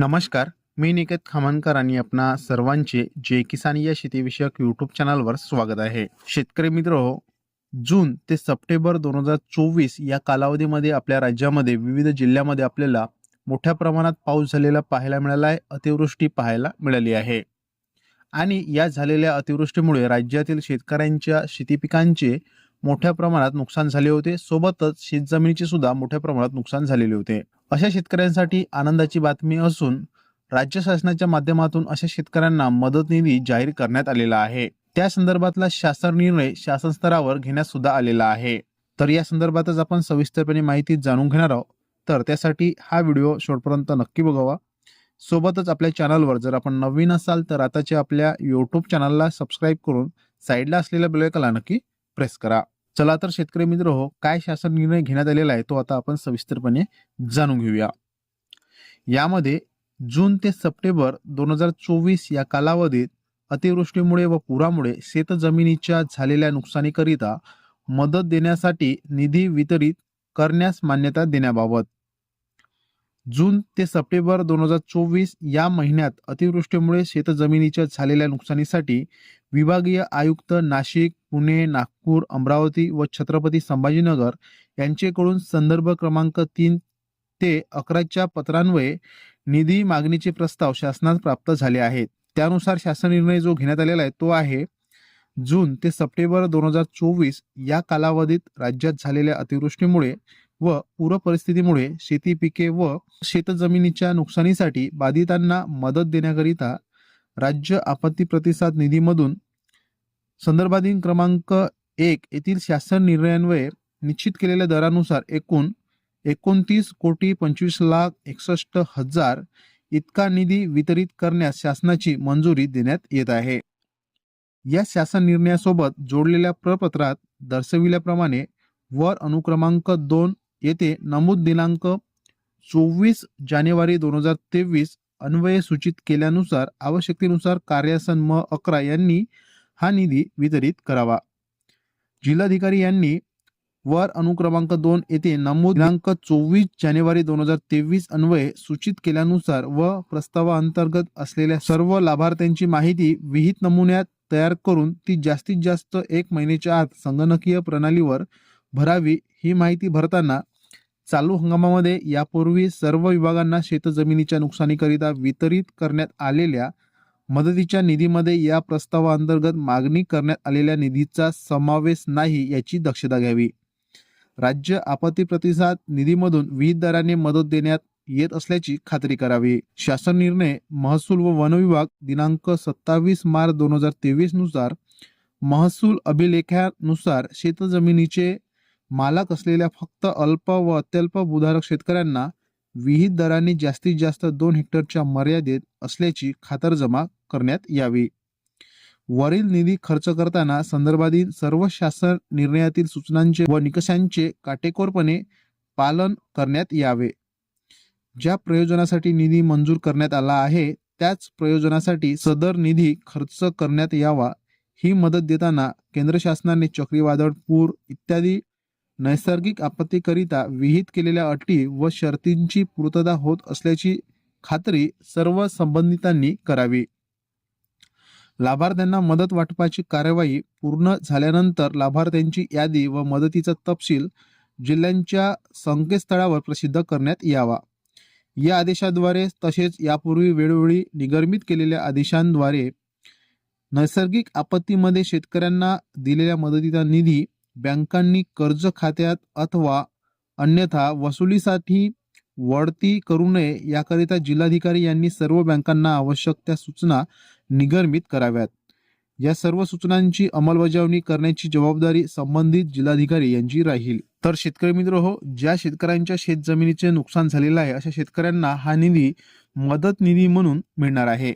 नमस्कार मी निकेत खामनकर आणि आपणा सर्वांचे जे किसान या शेतीविषयक यूट्यूब चॅनलवर स्वागत आहे. शेतकरी मित्र हो, जून ते सप्टेंबर दोन हजार चोवीस या कालावधीमध्ये आपल्या राज्यामध्ये विविध जिल्ह्यामध्ये आपल्याला मोठ्या प्रमाणात पाऊस झालेला पाहायला मिळाला आहे अतिवृष्टी पाहायला मिळाली आहे. आणि या झालेल्या अतिवृष्टीमुळे राज्यातील शेतकऱ्यांच्या शेतीपिकांचे मोठ्या प्रमाणात नुकसान झाले होते. सोबतच शेतजमिनीचे सुद्धा मोठ्या प्रमाणात नुकसान झालेले होते. अशा शेतकऱ्यांसाठी आनंदाची बातमी असून राज्य शासनाच्या माध्यमातून अशा शेतकऱ्यांना मदत निधी जाहीर करण्यात आलेला आहे. त्या संदर्भातला शासन निर्णय शासन स्तरावर घेण्यात सुद्धा आलेला आहे. तर या संदर्भातच आपण सविस्तरपणे माहिती जाणून घेणार आहोत. तर त्यासाठी हा व्हिडिओ शेवटपर्यंत नक्की बघावा. सोबतच आपल्या चॅनलवर जर आपण नवीन असाल तर आताच्या आपल्या यूट्यूब चॅनलला सबस्क्राईब करून साईडला असलेल्या बेलकला नक्की प्रेस करा. चला तर शेतकरी मित्र हो काय शासन निर्णय घेण्यात आलेला आहे तो आता आपण सविस्तरपणे जाणून घेऊया. यामध्ये जून ते सप्टेंबर दोन हजार चोवीस या कालावधीत अतिवृष्टीमुळे व पुरामुळे शेतजमिनीच्या झालेल्या नुकसानीकरिता मदत देण्यासाठी निधी वितरित करण्यास मान्यता देण्याबाबत. जून ते सप्टेंबर दोन हजार चोवीस या महिन्यात अतिवृष्टीमुळे शेतजमिनीच्या झालेल्या नुकसानीसाठी विभागीय आयुक्त नाशिक पुणे नागपूर अमरावती व छत्रपती संभाजीनगर यांचेकडून संदर्भ क्रमांक तीन ते अकराच्या पत्रान्वये निधी मागणीचे प्रस्ताव शासनात प्राप्त झाले आहेत. त्यानुसार शासन निर्णय जो घेण्यात आलेला आहे तो आहे जून ते सप्टेंबर दोन हजार चोवीस या कालावधीत राज्यात झालेल्या अतिवृष्टीमुळे व पूर परिस्थितीमुळे शेती पिके व शेतजमिनीच्या नुकसानीसाठी बाधितांना मदत देण्याकरिता राज्य आपत्ती प्रतिसाद निधीमधून संदर्भाधीन क्रमांक एक येथील शासन निर्णयान्वये निश्चित केलेल्या दरानुसार एकूण एकोणतीस कोटी पंचवीस लाख एकसष्ट हजार इतका निधी वितरित करण्यास शासनाची मंजुरी देण्यात येत आहे. या शासन निर्णयासोबत जोडलेल्या प्रपत्रात दर्शविल्याप्रमाणे वर अनुक्रमांक दोन येथे नमूद दिनांक चोवीस जानेवारी दोन हजार तेवीस अन्वये सूचित केल्यानुसार आवश्यकतेनुसार कार्यासन म अकरा यांनी हा निधी वितरित करावा. जिल्हाधिकारी यांनी वर अनुक्रमांक दोन येथे नमूद दिनांक चोवीस जानेवारी दोन हजार तेवीस अन्वये सूचित केल्यानुसार व प्रस्तावाअंतर्गत असलेल्या सर्व लाभार्थ्यांची माहिती विहित नमुन्यात तयार करून ती जास्तीत जास्त एक महिन्याच्या आत संगणकीय प्रणालीवर भरावी ही माहिती भरताना चालू हंगामामध्ये यापूर्वी सर्व विभागांना शेतजमिनीच्या नुकसानीकरिता वितरित करण्यात आलेल्या मदतीच्या निधीमध्ये या प्रस्तावाअंतर्गत मागणी करण्यात आलेल्या निधीचा समावेश नाही याची दक्षता घ्यावी. राज्य आपत्ती प्रतिसाद निधीमधून विविध दराने मदत देण्यात येत असल्याची खात्री करावी. शासन निर्णय महसूल व वन विभाग दिनांक सत्तावीस मार्च दोन हजार तेवीसनुसार महसूल अभिलेखानुसार शेतजमिनीचे मालक असलेल्या फक्त अल्प व अत्यल्प भूधारक शेतकऱ्यांना विहित दराने जास्तीत जास्त दोन हेक्टरच्या मर्यादेत असल्याची खातरजमा करण्यात यावी. वरील निधी खर्च करताना संदर्भातील सर्व शासन निर्णयातील सूचनांचे व निकषांचे काटेकोरपणे पालन करण्यात यावे. ज्या प्रयोजनासाठी निधी मंजूर करण्यात आला आहे त्याच प्रयोजनासाठी सदर निधी खर्च करण्यात यावा ही मदत देताना केंद्र शासनाने चक्रीवादळ पूर इत्यादी नैसर्गिक आपत्तीकरिता विहित केलेल्या अटी व शर्तींची पूर्तता होत असल्याची खात्री सर्व संबंधितांनी करावी. लाभार्थ्यांना मदत वाटपाची कार्यवाही पूर्ण झाल्यानंतर लाभार्थ्यांची यादी व मदतीचा तपशील जिल्ह्यांच्या संकेतस्थळावर प्रसिद्ध करण्यात यावा. या आदेशाद्वारे तसेच यापूर्वी वेळोवेळी निगर्मित केलेल्या आदेशांद्वारे नैसर्गिक आपत्तीमध्ये शेतकऱ्यांना दिलेल्या मदतीचा निधी बँकांनी कर्ज खात्यात अथवा अन्यथा वसुलीसाठी वळती करू नये याकरिता जिल्हाधिकारी यांनी सर्व बँकांना आवश्यक त्या सूचना निगर्मित कराव्यात. या सर्व सूचनांची अंमलबजावणी करण्याची जबाबदारी संबंधित जिल्हाधिकारी यांची राहील. तर शेतकरी मित्र हो ज्या शेतकऱ्यांच्या शेतजमिनीचे नुकसान झालेलं आहे अशा शेतकऱ्यांना हा निधी मदत निधी म्हणून मिळणार आहे.